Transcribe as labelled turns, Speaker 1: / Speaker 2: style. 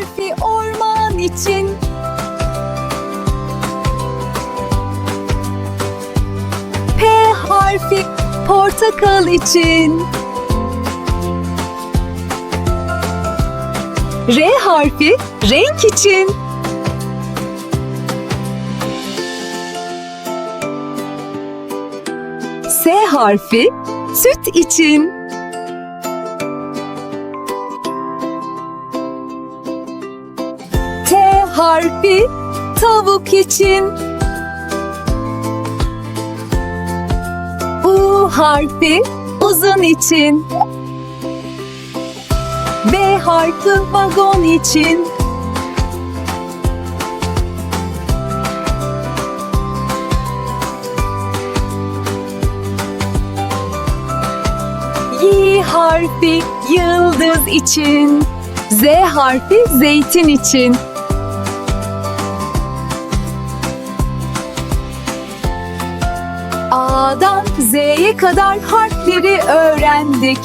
Speaker 1: harfi orman için. P harfi portakal için. R harfi renk için. S harfi süt için. Harfi tavuk için. U harfi uzun için. V harfi vagon için. Y harfi yıldız için. Z harfi zeytin için. A'dan Z'ye kadar harfleri öğrendik.